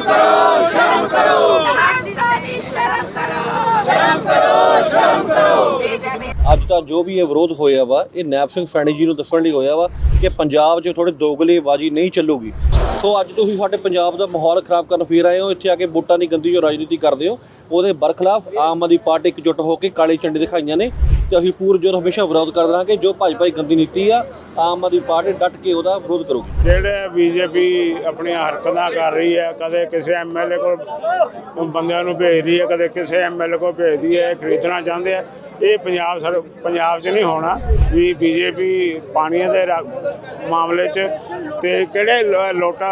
ਕਰੋ ਸ਼ਰਮ ਕਰੋ ਸ਼ਰਮ ਕਰੋ ਸ਼ਰਮ ਕਰੋ ਸ਼ਰਮ ਕਰੋ ਅੱਜ ਤਾਂ ਜੋ ਵੀ ਇਹ ਵਿਰੋਧ ਹੋਇਆ ਵਾ, ਇਹ ਨੈਬ ਸਿੰਘ ਸੈਣੀ ਜੀ ਨੂੰ ਦੱਸਣ ਲਈ ਹੋਇਆ ਵਾ ਕਿ ਪੰਜਾਬ 'ਚ ਥੋੜੀ ਦੋਗਲੇਬਾਜ਼ੀ ਨਹੀਂ ਚੱਲੂਗੀ। ਸੋ ਅੱਜ ਤੁਸੀਂ ਸਾਡੇ ਪੰਜਾਬ ਦਾ ਮਾਹੌਲ ਖਰਾਬ ਕਰਨ ਫਿਰ ਆਏ ਹੋ, ਇੱਥੇ ਆ ਕੇ ਵੋਟਾਂ ਦੀ ਗੰਦੀ ਜੋ ਰਾਜਨੀਤੀ ਕਰਦੇ ਹੋ, ਉਹਦੇ ਬਰਖਲਾਫ ਆਮ ਆਦਮੀ ਪਾਰਟੀ ਇਕਜੁੱਟ ਹੋ ਕੇ ਕਾਲੀ ਝੰਡੀ ਦਿਖਾਈਆਂ ਨੇ। ਤੇ ਅਸੀਂ ਪੂਰ ਹਮੇਸ਼ਾ ਵਿਰੋਧ ਕਰਦੇ ਰਹਾਂਗੇ, ਜੋ ਭਾਜਪਾ ਦੀ ਗੰਦੀ ਨੀਤੀ ਆ, ਆਮ ਆਦਮੀ ਪਾਰਟੀ ਡਟ ਕੇ ਉਹਦਾ ਵਿਰੋਧ ਕਰੂਗੀ। ਜਿਹੜੇ ਬੀਜੇਪੀ ਆਪਣੀਆਂ ਹਰਕਤਾਂ ਕਰ ਰਹੀ ਹੈ, ਕਦੇ ਕਿਸੇ ਐਮਐਲਏ ਕੋਲ ਬੰਦਿਆਂ ਨੂੰ ਭੇਜ ਰਹੀ ਹੈ, ਕਦੇ ਕਿਸੇ ਐਮਐਲਏ ਕੋਲ ਭੇਜਦੀ ਹੈ ਖਰੀਦਣਾ ਚਾਹੁੰਦੇ ਆ, ਇਹ ਪੰਜਾਬ ਸਰ, ਪੰਜਾਬ 'ਚ ਨਹੀਂ ਹੋਣਾ ਵੀ ਬੀਜੇਪੀ ਪਾਣੀਆਂ ਦੇ ਮਾਮਲੇ 'ਚ ਤੇ ਕਿਹੜੇ ਲੋ- ਲੋਟਾ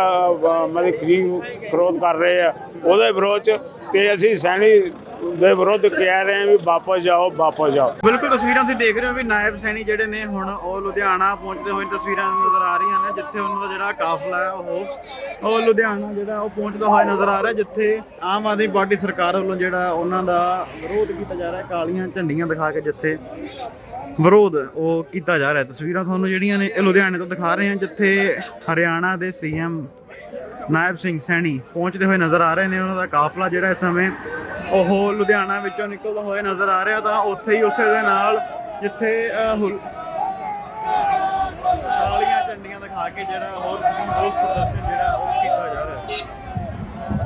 ਮਤਲਬ ਖਰੀਦ ਵਿਰੋਧ ਕਰ ਰਹੇ ਆ, ਉਹਦੇ ਵਿਰੋਧ 'ਚ ਤੇ ਅਸੀਂ ਸੈਣੀ ਦੇ ਵਿਰੁੱਧ ਕਹਿ ਰਹੇ ਹਾਂ ਵੀ ਵਾਪਸ ਜਾਓ ਵਾਪਸ ਜਾਓ। ਬਿਲਕੁਲ, ਤਸਵੀਰਾਂ ਤੁਸੀਂ ਦੇਖ ਰਹੇ ਹੋ ਵੀ ਨਾਇਬ ਸੈਣੀ ਜਿਹੜੇ ਨੇ ਹੁਣ ਉਹ ਲੁਧਿਆਣਾ ਪਹੁੰਚਦੇ ਹੋਏ ਤਸਵੀਰਾਂ ਨਜ਼ਰ ਆ ਰਹੀਆਂ ਨੇ, ਜਿੱਥੇ ਉਹਨਾਂ ਦਾ ਜਿਹੜਾ ਕਾਫਲਾ ਹੈ ਉਹ ਉਹ ਲੁਧਿਆਣਾ ਜਿਹੜਾ ਉਹ ਪਹੁੰਚਦਾ ਹੋਇਆ ਨਜ਼ਰ ਆ ਰਿਹਾ, ਜਿੱਥੇ ਆਮ ਆਦਮੀ ਪਾਰਟੀ ਸਰਕਾਰ ਵੱਲੋਂ ਜਿਹੜਾ ਉਹਨਾਂ ਦਾ ਵਿਰੋਧ ਕੀਤਾ ਜਾ ਰਿਹਾ, ਕਾਲੀਆਂ ਝੰਡੀਆਂ ਦਿਖਾ ਕੇ ਜਿੱਥੇ ਵਿਰੋਧ ਉਹ ਕੀਤਾ ਜਾ ਰਿਹਾ। ਤਸਵੀਰਾਂ ਤੁਹਾਨੂੰ ਜਿਹੜੀਆਂ ਨੇ ਇਹ ਲੁਧਿਆਣੇ ਤੋਂ ਦਿਖਾ ਰਹੇ ਹਾਂ, ਜਿੱਥੇ ਹਰਿਆਣਾ ਦੇ ਸੀਐਮ ਨਾਇਬ ਸਿੰਘ ਸੈਣੀ ਪਹੁੰਚਦੇ ਹੋਏ ਨਜ਼ਰ ਆ ਰਹੇ ਨੇ ਉਹਨਾਂ ਦਾ ਕਾਫਲਾ ਜਿਹੜਾ ਇਸ ਸਮੇਂ ਉਹ ਲੁਧਿਆਣਾ ਵਿੱਚੋਂ ਨਿਕਲਦਾ ਹੋਇਆ ਨਜ਼ਰ ਆ ਰਿਹਾ ਤਾਂ ਉੱਥੇ ਹੀ ਉਸੇ ਦੇ ਨਾਲ ਜਿੱਥੇ ਅਹ, ਹੁਲ- ਕਾਲੀਆਂ ਝੰਡੀਆਂ ਦਿਖਾ ਕੇ ਜਿਹੜਾ ਹੋਰ ਰੋਸ ਪ੍ਰਦਰਸ਼ਨ ਜਿਹੜਾ ਉਹ ਕੀਤਾ ਜਾ ਰਿਹਾ ਹੈ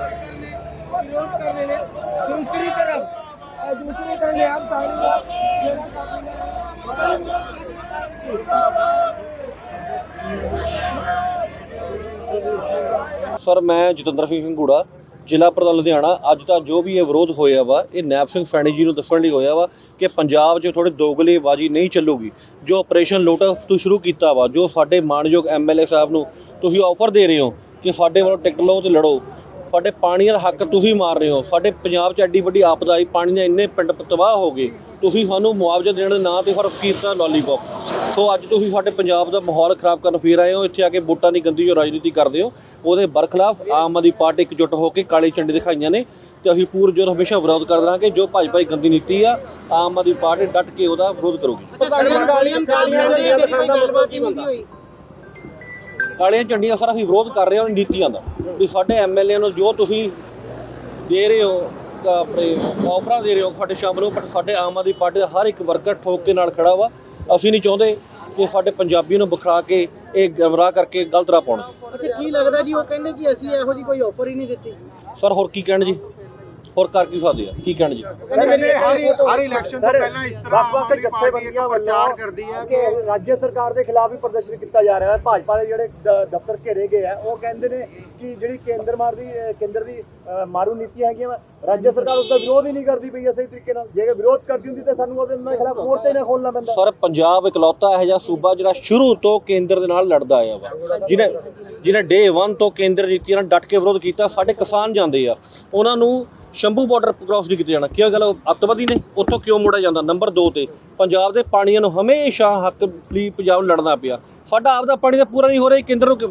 विरोध कर रहे हैं दूसरी तरफ अ, दूसरी तरफ आप साड़ी ਸਰ, ਮੈਂ ਜਤਿੰਦਰ ਸਿੰਘ ਗੂੜਾ ਜ਼ਿਲ੍ਹਾ ਪ੍ਰਧਾਨ ਲੁਧਿਆਣਾ। ਅੱਜ ਤਾਂ ਜੋ ਵੀ ਇਹ ਵਿਰੋਧ ਹੋਇਆ ਵਾ, ਇਹ ਨੈਬ ਸਿੰਘ ਸੈਣੀ ਜੀ ਨੂੰ ਦੱਸਣ ਲਈ ਹੋਇਆ ਵਾ ਕਿ ਪੰਜਾਬ 'ਚ ਥੋੜੀ ਦੋਗਲੇਬਾਜ਼ੀ ਨਹੀਂ ਚੱਲੂਗੀ। ਜੋ ਆਪਰੇਸ਼ਨ ਲੋਟਸ ਤੋਂ ਸ਼ੁਰੂ ਕੀਤਾ ਵਾ, ਜੋ ਸਾਡੇ ਮਾਣਯੋਗ ਐਮਐਲਏ ਸਾਹਿਬ ਨੂੰ ਤੁਸੀਂ ਆਫਰ ਦੇ ਰਹੇ ਹੋ ਕਿ ਸਾਡੇ ਵੱਲੋਂ ਟਿਕਟ ਲਓ ਤੇ ਲੜੋ। ਸਾਡੇ ਪਾਣੀ ਦਾ ਹੱਕ ਤੁਸੀਂ ਮਾਰ ਰਹੇ ਹੋ। ਸਾਡੇ ਪੰਜਾਬ 'ਚ ਐਡੀ ਵੱਡੀ ਆਪਦਾ ਆਈ ਪਾਣੀ ਦੇ ਇੰਨੇ ਪਿੰਡ ਤਬਾਹ ਹੋ ਗਏ। ਤੁਸੀਂ ਸਾਨੂੰ ਮੁਆਵਜ਼ਾ ਦੇਣ ਦੇ ਨਾਂ ਤੇ ਫ਼ਰਕ ਕੀਤਾ ਲੋਲੀਪੌਪ ਸੋ ਅੱਜ ਤੁਸੀਂ ਸਾਡੇ ਪੰਜਾਬ ਦਾ ਮਾਹੌਲ ਖਰਾਬ ਕਰਨ ਫਿਰ ਆਏ ਹੋ ਇੱਥੇ ਆ ਕੇ ਵੋਟਾਂ ਦੀ ਗੰਦੀ ਜੋ ਰਾਜਨੀਤੀ ਕਰਦੇ ਹੋ ਉਹਦੇ ਬਰਖਲਾਫ ਆਮ ਆਦਮੀ ਪਾਰਟੀ ਇਕਜੁੱਟ ਹੋ ਕੇ ਕਾਲੀ ਝੰਡੀ ਦਿਖਾਈਆਂ ਨੇ ਤੇ ਅਸੀਂ ਪੂਰ ਜੋਰ ਹਮੇਸ਼ਾ ਵਿਰੋਧ ਕਰਦੇ ਰਹਾਂਗੇ ਜੋ ਭਾਜਪਾ ਦੀ ਗੰਦੀ ਨੀਤੀ ਆ ਆਮ ਆਦਮੀ ਪਾਰਟੀ ਡਟ ਕੇ ਉਹਦਾ ਵਿਰੋਧ ਕਰੂਗੀ। ਕਾਲੀਆਂ ਝੰਡੀਆਂ ਸਰ ਅਸੀਂ ਵਿਰੋਧ ਕਰ ਰਹੇ ਹਾਂ ਨੀਤੀਆਂ ਦਾ। ਵੀ ਸਾਡੇ ਐਮਐਲਏ ਨੂੰ ਜੋ ਤੁਸੀਂ ਦੇ ਰਹੇ ਹੋ ਆਪਣੇ ਆਫਰਾਂ ਦੇ ਰਹੇ ਹੋ ਸਾਡੇ ਸ਼ਾਮਲ ਹੋ ਬਟ ਸਾਡੇ ਆਮ ਆਦਮੀ ਪਾਰਟੀ ਦਾ ਹਰ ਇੱਕ ਵਰਕਰ ਠੋਕ ਕੇ ਨਾਲ ਖੜਾ ਵਾ। ਅਸੀਂ ਨਹੀਂ ਚਾਹੁੰਦੇ ਕਿ ਸਾਡੇ ਪੰਜਾਬੀ ਨੂੰ ਬਖਰਾ ਕੇ ਇਹ ਗਮਰਾਹ ਕਰਕੇ ਗਲਤ ਰਾਹ ਪਾਉਣ। ਅੱਛਾ ਕੀ ਲੱਗਦਾ ਜੀ ਉਹ ਕਹਿੰਦੇ ਕਿ ਅਸੀਂ ਇਹੋ ਜੀ ਕੋਈ ਆਫਰ ਹੀ ਨਹੀਂ ਦਿੱਤੀ? ਸਰ ਹੋਰ ਕੀ ਕਹਿਣ ਜੀ? ਹੋਰ ਕਰ ਕੀ ਸਕਦੇ ਆ? ਕੀ ਕਹਿਣ ਜੀ? ਹਰ ਹਰ ਇਲੈਕਸ਼ਨ ਤੋਂ ਪਹਿਲਾਂ ਇਸ ਤਰ੍ਹਾਂ ਆਦਮੀ ਪਾਰਟੀ ਇੱਕ ਪ੍ਰਚਾਰ ਕਰਦੀ ਹੈ ਕਿ ਰਾਜ ਸਰਕਾਰ ਦੇ ਖਿਲਾਫ ਵੀ ਪ੍ਰਦਰਸ਼ਨ ਕੀਤਾ ਜਾ ਰਿਹਾ ਹੈ। ਭਾਜਪਾ ਦੇ ਜਿਹੜੇ ਦਫ਼ਤਰ ਘੇਰੇ ਗਏ ਆ ਉਹ ਕਹਿੰਦੇ ਨੇ ਕਿ ਜਿਹੜੀ ਕੇਂਦਰ ਮਾਰ ਦੀ ਕੇਂਦਰ ਦੀ ਮਾਰੂ ਨੀਤੀ ਹੈਗੀਆਂ ਰਾਜ ਸਰਕਾਰ ਉਸ ਦਾ ਵਿਰੋਧ ਹੀ ਨਹੀਂ ਕਰਦੀ ਪਈ ਹੈ ਸਹੀ ਤਰੀਕੇ ਨਾਲ। ਜੇ ਵਿਰੋਧ ਕਰਦੀ ਹੁੰਦੀ ਤਾਂ ਸਾਨੂੰ ਉਹਦੇ ਨਾਲ ਖਿਲਾਫ ਮੋਰਚਾ ਹੀ ਨਾ ਖੋਲਣਾ ਪੈਂਦਾ। ਸਰ ਪੰਜਾਬ ਇਕਲੌਤਾ ਇਹੋ ਜਿਹਾ ਸੂਬਾ ਜਿਹੜਾ ਸ਼ੁਰੂ ਤੋਂ ਕੇਂਦਰ ਦੇ ਨਾਲ ਲੜਦਾ ਆਇਆ ਵਾ। ਜਿਹਨੇ ਜਿਹਨੇ ਡੇ 1 ਤੋਂ ਕੇਂਦਰ ਨੀਤੀਆਂ ਨਾਲ ਡਟ ਕੇ ਵਿਰੋਧ ਕੀਤਾ ਸਾਡੇ ਕਿਸਾਨ ਜਾਂਦੇ ਆ। ਉਹਨਾਂ ਨੂੰ ਸ਼ੰਭੂ ਬਾਰਡਰ ਕ੍ਰਾਸ ਨਹੀਂ ਕੀਤਾ ਜਾਣਾ। ਕੀ ਗੱਲ ਉਹ ਅੱਤਵਾਦੀ ਨੇ? ਉੱਥੋਂ ਕਿਉਂ ਮੋੜਿਆ ਜਾਂਦਾ? ਨੰਬਰ 2 ਤੇ। ਪੰਜਾਬ ਦੇ ਪਾਣੀਆਂ ਨੂੰ ਹਮੇਸ਼ਾ ਹੱਕ ਲਈ ਪੰਜਾਬ ਨੂੰ ਲੜਨਾ ਪਿਆ। ਸਾਡਾ ਆਪਦਾ ਪਾਣੀ ਤਾਂ ਪੂਰਾ ਨਹੀਂ ਹੋ ਰਿਹਾ ਕੇਂਦਰ ਨੂੰ ਕਿ-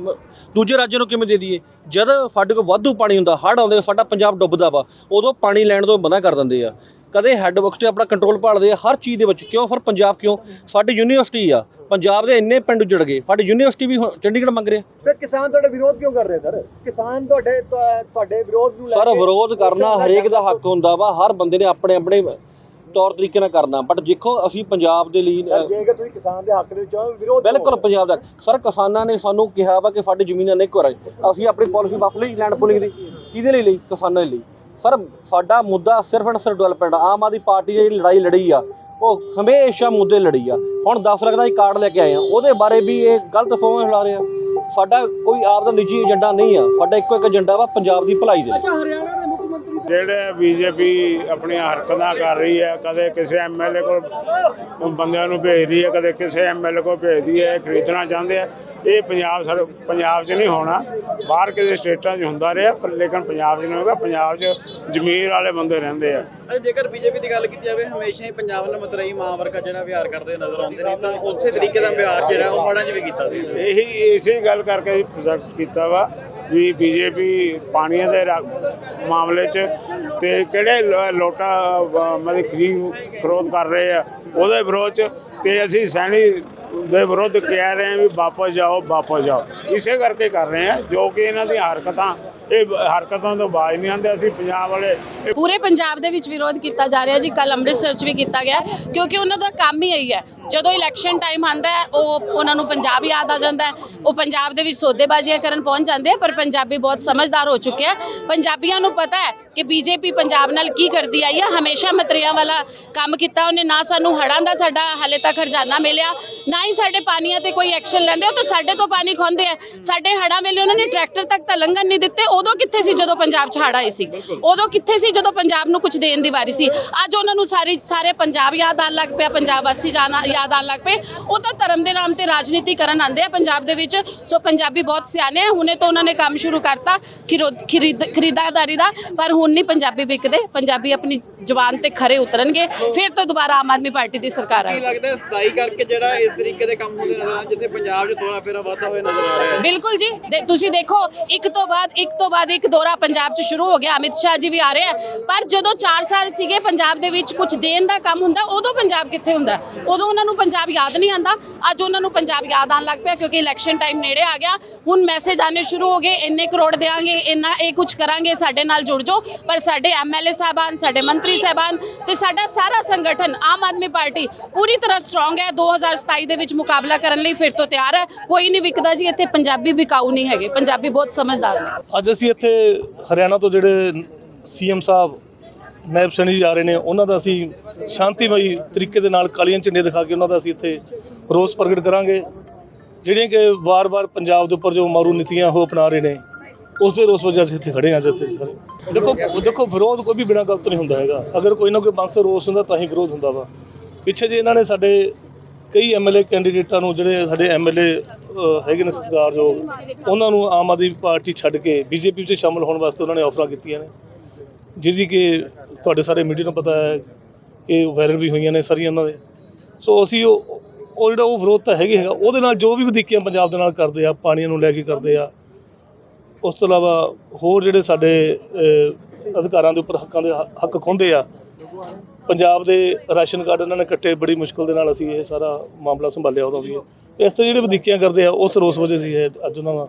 ਦੂਜੇ ਰਾਜਾਂ ਨੂੰ ਕਿਵੇਂ ਦੇ ਦਈਏ? ਜਦ ਸਾਡੇ ਕੋਲ ਵਾਧੂ ਪਾਣੀ ਹੁੰਦਾ, ਹੜ੍ਹ ਆਉਂਦੇ, ਸਾਡਾ ਪੰਜਾਬ ਡੁੱਬਦਾ ਵਾ, ਉਦੋਂ ਪਾਣੀ ਲੈਣ ਤੋਂ ਮਨਾ ਕਰ ਦਿੰਦੇ ਆ। ਕਦੇ ਹੈੱਡ ਵਰਕਸ ਤੇ ਆਪਣਾ ਕੰਟਰੋਲ ਭਾਲਦੇ ਆ ਹਰ ਚੀਜ਼ ਦੇ ਵਿੱਚ। ਕਿਉਂ? ਫਿਰ ਪੰਜਾਬ ਕਿਉਂ? ਸਾਡੀ ਯੂਨੀਵਰਸਿਟੀ ਆ। ਪੰਜਾਬ ਦੇ ਇੰਨੇ ਪਿੰਡ ਉੱਜੜ ਗਏ। ਸਾਡੀ ਯੂਨੀਵਰਸਿਟੀ ਵੀ ਹੁਣ ਚੰਡੀਗੜ੍ਹ ਮੰਗ ਰਿਹਾ। ਫਿਰ ਕਿਸਾਨ ਤੁਹਾਡੇ ਵਿਰੋਧ ਕਿਉਂ ਕਰ ਰਹੇ ਸਰ? ਕਿਸਾਨ ਤੁਹਾਡੇ ਤੁਹਾ- ਤੁਹਾਡੇ ਵਿਰੋਧ ਨੂੰ ਸਰ ਵਿਰੋਧ ਕਰਨਾ ਹਰੇਕ ਦਾ ਹੱਕ ਹੁੰਦਾ ਵਾ। ਹਰ ਬੰਦੇ ਨੇ ਆਪਣੇ ਆਪਣੇ ਤੌਰ ਤਰੀਕੇ ਨਾਲ ਕਰਨਾ। ਬਟ ਦੇਖੋ ਅਸੀਂ ਪੰਜਾਬ ਦੇ ਲਈ ਜੇਕਰ ਤੁਸੀਂ ਕਿਸਾਨ ਦੇ ਹੱਕ ਦੇ ਵਿੱਚ ਵਿਰੋਧ ਬਿਲਕੁਲ? ਪੰਜਾਬ ਦਾ। ਸਰ ਕਿਸਾਨਾਂ ਨੇ ਸਾਨੂੰ ਕਿਹਾ ਵਾ ਕਿ ਸਾਡੀ ਜ਼ਮੀਨਾਂ ਨਹੀਂ ਕਰਾਈ। ਅਸੀਂ ਆਪਣੀ ਪਾਲਿਸੀ ਵਾਪਸ ਲਈ ਲੈਂਡ ਪੂਲਿੰਗ ਦੀ। ਕਿਹਦੇ ਲਈ ਲਈ? ਕਿਸਾਨਾਂ ਲਈ। ਸਰ, ਸਾਡਾ ਮੁੱਦਾ ਸਿਰਫ ਐਂਡ ਸਿਰਫ ਡਿਵੈਲਪਮੈਂਟ ਆਮ ਆਦਮੀ ਪਾਰਟੀ ਦੀ ਜਿਹੜੀ ਲੜਾਈ ਲੜੀ ਆ, ਉਹ ਹਮੇਸ਼ਾ ਮੁੱਦੇ ਲੜੀ ਆ। ਹੁਣ 10 ਲੱਖ ਦਾ ਹੀ ਕਾਰਡ ਲੈ ਕੇ ਆਏ ਆ। ਉਹਦੇ ਬਾਰੇ ਵੀ ਇਹ ਗਲਤ ਫੋਮ ਫੈਲਾ ਰਹੇ ਆ। ਸਾਡਾ ਕੋਈ ਆਪ ਦਾ ਨਿੱਜੀ ਏਜੰਡਾ ਨਹੀਂ ਆ। ਸਾਡਾ ਇੱਕੋ ਇੱਕ ਏਜੰਡਾ ਵਾ ਪੰਜਾਬ ਦੀ ਭਲਾਈ ਦੇ ਲਈ ਅੱਛਾ, ਹਰਿਆਣਾ ਜਿਹੜੇ ਬੀਜੇਪੀ ਆਪਣੀਆਂ ਹਰਕਤਾਂ ਕਰ ਰਹੀ ਹੈ ਕਦੇ ਕਿਸੇ ਐਮਐਲਏ ਕੋਲ ਬੰਦਿਆਂ ਨੂੰ ਭੇਜ ਰਹੀ ਹੈ ਕਦੇ ਕਿਸੇ ਐਮਐਲਏ ਕੋਲ ਭੇਜਦੀ ਹੈ ਖਰੀਦਣਾ ਚਾਹੁੰਦੇ ਆ। ਇਹ ਪੰਜਾਬ ਸਰ ਪੰਜਾਬ 'ਚ ਨਹੀਂ ਹੋਣਾ। ਬਾਹਰ ਕਿਸੇ ਸਟੇਟਾਂ 'ਚ ਹੁੰਦਾ ਰਿਹਾ ਪਰ ਲੇਕਿਨ ਪੰਜਾਬ 'ਚ ਨਹੀਂ ਹੋਗਾ। ਪੰਜਾਬ 'ਚ ਜ਼ਮੀਰ ਵਾਲੇ ਬੰਦੇ ਰਹਿੰਦੇ ਆ। ਜੇਕਰ ਬੀਜੇਪੀ ਦੀ ਗੱਲ ਕੀਤੀ ਜਾਵੇ ਹਮੇਸ਼ਾ ਹੀ ਪੰਜਾਬ ਨਾਲ ਮਤਰਈ ਮਾਂ ਵਰਗਾ ਜਿਹੜਾ ਵਿਹਾਰ ਕਰਦੇ ਨਜ਼ਰ ਆਉਂਦੇ ਨੇ ਤਾਂ ਉਸੇ ਤਰੀਕੇ ਦਾ ਵਿਹਾਰ ਜਿਹੜਾ ਉਹ ਹੜ੍ਹਾਂ 'ਚ ਵੀ ਕੀਤਾ ਸੀ। ਇਹੀ ਇਸੇ ਗੱਲ ਕਰਕੇ ਅਸੀਂ ਪ੍ਰੋਜੈਕਟ ਕੀਤਾ ਵਾ ਵੀ ਬੀਜੇਪੀ ਪਾਣੀਆਂ ਦੇ ਮਾਮਲੇ 'ਚ ਤੇ ਕਿਹੜੇ ਲੋਟਾ ਮਤਲਬ ਖਰੀਦ, ਵਿਰੋਧ ਕਰ ਰਹੇ ਆ, ਉਹਦੇ ਵਿਰੋਧ 'ਚ ਤੇ ਅਸੀਂ ਸੈਣੀ ਦੇ ਵਿਰੁੱਧ ਕਹਿ ਰਹੇ ਹਾਂ ਵੀ ਵਾਪਸ ਜਾਓ ਵਾਪਸ ਜਾਓ। ਇਸੇ ਕਰਕੇ ਕਰ ਰਹੇ ਹਾਂ, ਜੋ ਕਿ ਇਹਨਾਂ ਦੀਆਂ ਹਰਕਤਾਂ, ਇਹ ਹਰਕਤਾਂ ਤੋਂ ਬਾਜ ਨਹੀਂ ਆਉਂਦੇ, ਅਸੀਂ ਪੰਜਾਬ ਵਾਲੇ ਪੂਰੇ ਪੰਜਾਬ ਦੇ ਵਿੱਚ ਵਿਰੋਧ ਕੀਤਾ ਜਾ ਰਿਹਾ ਜੀ ਕੱਲ ਅੰਮ੍ਰਿਤਸਰ 'ਚ ਵੀ ਕੀਤਾ ਗਿਆ, ਕਿਉਂਕਿ ਉਹਨਾਂ ਦਾ ਕੰਮ ਹੀ ਇਹੀ ਹੈ ਜਦੋਂ ਇਲੈਕਸ਼ਨ ਟਾਈਮ ਆਂਦਾ ਉਹ ਉਹਨਾਂ ਨੂੰ ਪੰਜਾਬ ਯਾਦ ਆ ਜਾਂਦਾ ਉਹ ਪੰਜਾਬ ਦੇ ਵਿੱਚ ਸੌਦੇਬਾਜ਼ੀਆਂ ਕਰਨ ਪਹੁੰਚ ਜਾਂਦੇ ਆ, ਪਰ ਪੰਜਾਬੀ ਬਹੁਤ ਸਮਝਦਾਰ ਹੋ ਚੁੱਕੇ ਆ। ਪੰਜਾਬੀਆਂ ਨੂੰ ਪਤਾ ਹੈ ਕਿ ਬੀਜੇਪੀ ਪੰਜਾਬ ਨਾਲ ਕੀ ਕਰਦੀ ਆਈ ਆ, ਹਮੇਸ਼ਾ ਮਤਰੀਆਂ ਵਾਲਾ ਕੰਮ ਕੀਤਾ, ਉਹਨੇ ਨਾ ਸਾਨੂੰ ਹੜਾਂ ਦਾ ਸਾਡਾ ਹਾਲੇ ਤੱਕ ਖਰਜਾਨਾ ਮਿਲਿਆ, ਨਾ ਹੀ ਸਾਡੇ ਪਾਣੀਆਂ ਤੇ ਕੋਈ ਐਕਸ਼ਨ ਲੈਂਦੇ, ਉਹ ਤਾਂ ਸਾਡੇ ਤੋਂ ਪਾਣੀ ਖੋਂਦੇ ਆ। ਸਾਡੇ ਹੜਾਂ ਵੇਲੇ ਉਹਨਾਂ ਨੇ ਟਰੈਕਟਰ ਤੱਕ ਤਾਂ ਲੰਘਣ ਨਹੀਂ ਦਿੱਤੇ, ਉਦੋਂ ਕਿੱਥੇ ਸੀ ਜਦੋਂ ਪੰਜਾਬ 'ਚ ਹੜ੍ਹ ਆਏ ਸੀ? ਉਦੋਂ ਕਿੱਥੇ ਸੀ ਜਦੋਂ ਪੰਜਾਬ ਨੂੰ ਕੁਝ ਦੇਣ ਦੀ ਵਾਰੀ ਸੀ? ਅੱਜ ਉਹਨਾਂ ਨੂੰ ਸਾਰੀ ਸਾਰੇ ਪੰਜਾਬ ਯਾਦ ਆਉਣ ਲੱਗ ਪਿਆ, ਪੰਜਾਬ ਵਾਸੀ ਜਾਣਾ ਯਾਦ ਆਉਣ ਲੱਗ ਪਏ। ਉਹ ਤਾਂ ਧਰਮ ਦੇ ਨਾਮ ਤੇ ਰਾਜਨੀਤੀ ਕਰਨ ਆਉਂਦੇ ਆ ਪੰਜਾਬ ਦੇ ਵਿੱਚ। ਸੋ ਪੰਜਾਬੀ ਬਹੁਤ ਸਿਆਣੇ ਆ। ਹੁਣੇ ਤੋਂ ਉਹਨਾਂ ਨੇ ਕੰਮ ਸ਼ੁਰੂ ਕਰਤਾ ਖਰੀਦ- ਖਰੀਦ- ਖਰੀਦਦਾਰੀ ਦਾ ਪਰ ਹੁਣ ਨਹੀਂ ਪੰਜਾਬੀ ਵਿਕਦੇ। ਪੰਜਾਬੀ ਆਪਣੀ ਜ਼ੁਬਾਨ ਤੇ ਖਰੇ ਉਤਰਨਗੇ। ਫਿਰ ਤੋਂ ਦੁਬਾਰਾ ਆਮ ਆਦਮੀ ਪਾਰਟੀ ਦੀ ਸਰਕਾਰ ਕੀ ਆਏਗੀ ਲੱਗਦਾ ਹੈ ਸਤਾਈ ਕਰਕੇ ਜਿਹੜਾ ਇਸ ਤਰੀਕੇ ਦੇ ਕੰਮ ਹੁੰਦੇ ਨਜ਼ਰ ਆ ਜਿੱਥੇ ਪੰਜਾਬ 'ਚ ਤੋਰਾ ਫੇਰਾ ਵਾਧਾ ਹੋਇਆ ਨਜ਼ਰ ਆ ਰਿਹਾ ਹੈ? ਬਿਲਕੁਲ ਜੀ। ਤੁਸੀਂ ਦੇਖੋ ਇੱਕ ਤੋਂ ਬਾਅਦ ਇੱਕ ਤੋਂ ਬਾਅਦ ਇੱਕ ਦੌਰਾ ਪੰਜਾਬ 'ਚ ਸ਼ੁਰੂ ਹੋ ਗਿਆ। ਅਮਿਤ ਸ਼ਾਹ ਜੀ ਵੀ ਆ ਰਹੇ ਆ। ਪਰ ਜਦੋਂ 4 ਸਾਲ ਸੀਗੇ ਪੰਜਾਬ ਦੇ ਵਿੱਚ ਕੁਝ ਦੇਣ ਦਾ ਕੰਮ ਹੁੰਦਾ ਉਦੋਂ ਪੰਜਾਬ ਕਿੱਥੇ ਹੁੰਦਾ? ਉਦੋਂ ਉਹਨਾਂ ਨੂੰ ਪੰਜਾਬ ਯਾਦ ਨਹੀਂ ਆਂਦਾ। ਅੱਜ ਉਹਨਾਂ ਨੂੰ ਪੰਜਾਬ ਯਾਦ ਆਉਣ ਲੱਗ ਪਿਆ ਕਿਉਂਕਿ ਇਲੈਕਸ਼ਨ ਟਾਈਮ ਨੇੜੇ ਆ ਗਿਆ। ਹੁਣ ਮੈਸੇਜ ਆਨੇ ਸ਼ੁਰੂ ਹੋ ਗਏ, ਇੰਨੇ ਕਰੋੜ ਦੇਾਂਗੇ ਇੰਨਾ ਇਹ ਕੁਝ ਕਰਾਂਗੇ, ਸਾਡੇ ਨਾਲ ਜੁੜ ਜਾਓ। ਪਰ ਸਾਡੇ ਐਮਐਲਏ ਸਾਹਿਬਾਨ, ਸਾਡੇ ਮੰਤਰੀ ਸਾਹਿਬਾਨ ਤੇ ਸਾਡਾ ਸਾਰਾ ਸੰਗਠਨ, ਆਮ ਆਦਮੀ ਪਾਰਟੀ ਪੂਰੀ ਤਰ੍ਹਾਂ ਸਟਰੋਂਗ ਹੈ। 2027 ਦੇ ਵਿੱਚ ਮੁਕਾਬਲਾ ਕਰਨ ਲਈ ਫਿਰ ਤੋਂ ਤਿਆਰ ਹੈ। ਕੋਈ ਨਹੀਂ ਵਿਕਦਾ ਜੀ, ਇੱਥੇ ਪੰਜਾਬੀ ਵਿਕਾਊ ਨਹੀਂ ਹੈਗੇ। ਪੰਜਾਬੀ ਬਹੁਤ ਸਮਝਦਾਰ ਨੇ। ਅੱਜ ਅਸੀਂ ਇੱਥੇ ਹਰਿਆਣਾ ਤੋਂ ਜਿਹੜੇ ਸੀਐਮ ਸਾਹਿਬ ਨਾਇਬ ਸੈਣੀ ਜੀ ਆ ਰਹੇ ਨੇ, ਉਹਨਾਂ ਦਾ ਅਸੀਂ ਸ਼ਾਂਤੀਮਈ ਤਰੀਕੇ ਦੇ ਨਾਲ ਕਾਲੀਆਂ ਝੰਡੇ ਦਿਖਾ ਕੇ ਉਹਨਾਂ ਦਾ ਅਸੀਂ ਇੱਥੇ ਰੋਸ ਪ੍ਰਗਟ ਕਰਾਂਗੇ। ਜਿਹੜੀਆਂ ਕਿ ਵਾਰ-ਵਾਰ ਪੰਜਾਬ ਦੇ ਉੱਪਰ ਜੋ ਮਾਰੂ ਨੀਤੀਆਂ ਉਹ ਅਪਣਾ ਰਹੇ ਨੇ, ਉਸ ਦੇ ਰੋਸ ਵਜੋਂ ਅਸੀਂ ਇੱਥੇ ਖੜੇ ਹਾਂ ਜਿੱਥੇ ਸਾਰੇ। ਦੇਖੋ ਦੇਖੋ, ਵਿਰੋਧ ਕੋਈ ਵੀ ਬਿਨਾਂ ਗਲਤ ਨਹੀਂ ਹੁੰਦਾ ਹੈਗਾ। ਅਗਰ ਕੋਈ ਨਾ ਕੋਈ ਬੰਸ ਰੋਸ ਹੁੰਦਾ, ਤਾਂ ਹੀ ਵਿਰੋਧ ਹੁੰਦਾ ਵਾ। ਪਿੱਛੇ ਜੇ ਇਹਨਾਂ ਨੇ ਸਾਡੇ ਕਈ ਐਮਐਲਏ ਕੈਂਡੀਡੇਟਾਂ ਨੂੰ, ਜਿਹੜੇ ਸਾਡੇ ਐਮਐਲਏ ਹੈਗੇ ਨੇ ਸਤਿਕਾਰਯੋਗ ਉਹਨਾਂ ਨੂੰ ਆਮ ਆਦਮੀ ਪਾਰਟੀ ਛੱਡ ਕੇ ਬੀਜੇਪੀ ਵਿੱਚ ਸ਼ਾਮਲ ਹੋਣ ਵਾਸਤੇ ਉਹਨਾਂ ਨੇ ਆਫਰਾਂ ਕੀਤੀਆਂ ਨੇ। ਜਿਹਦੀ ਕਿ ਤੁਹਾਡੇ ਸਾਰੇ ਮੀਡੀਆ ਨੂੰ ਪਤਾ ਹੈ ਕਿ ਵਾਇਰਲ ਵੀ ਹੋਈਆਂ ਨੇ ਸਾਰੀਆਂ ਉਹਨਾਂ ਦੇ। ਸੋ ਅਸੀਂ ਉਹ ਉਹ ਜਿਹੜਾ ਉਹ ਵਿਰੋਧ ਤਾਂ ਹੈਗੇ ਹੈਗਾ, ਉਹਦੇ ਨਾਲ ਜੋ ਵੀ ਵਧੀਕੀਆਂ ਪੰਜਾਬ ਦੇ ਨਾਲ ਕਰਦੇ ਆ, ਪਾਣੀਆਂ ਨੂੰ ਲੈ ਕੇ ਕਰਦੇ ਆ, ਉਸ ਤੋਂ ਇਲਾਵਾ ਹੋਰ ਜਿਹੜੇ ਸਾਡੇ ਅਧਿਕਾਰਾਂ ਦੇ ਉੱਪਰ ਹੱਕਾਂ ਦੇ ਹੱਕ ਖੋਹਦੇ ਆ, ਪੰਜਾਬ ਦੇ ਰਾਸ਼ਨ ਕਾਰਡ ਇਹਨਾਂ ਨੇ ਕੱਟੇ ਬੜੀ ਮੁਸ਼ਕਲ ਦੇ ਨਾਲ ਅਸੀਂ ਇਹ ਸਾਰਾ ਮਾਮਲਾ ਸੰਭਾਲਿਆ ਉਦੋਂ ਵੀ। ਇਸ ਤਰ੍ਹਾਂ ਜਿਹੜੇ ਵਧੀਕੀਆਂ ਕਰਦੇ ਆ ਉਸ ਰੋਸ ਵਜ੍ਹਾ ਸੀ ਇਹ ਅੱਜ ਉਹਨਾਂ ਦਾ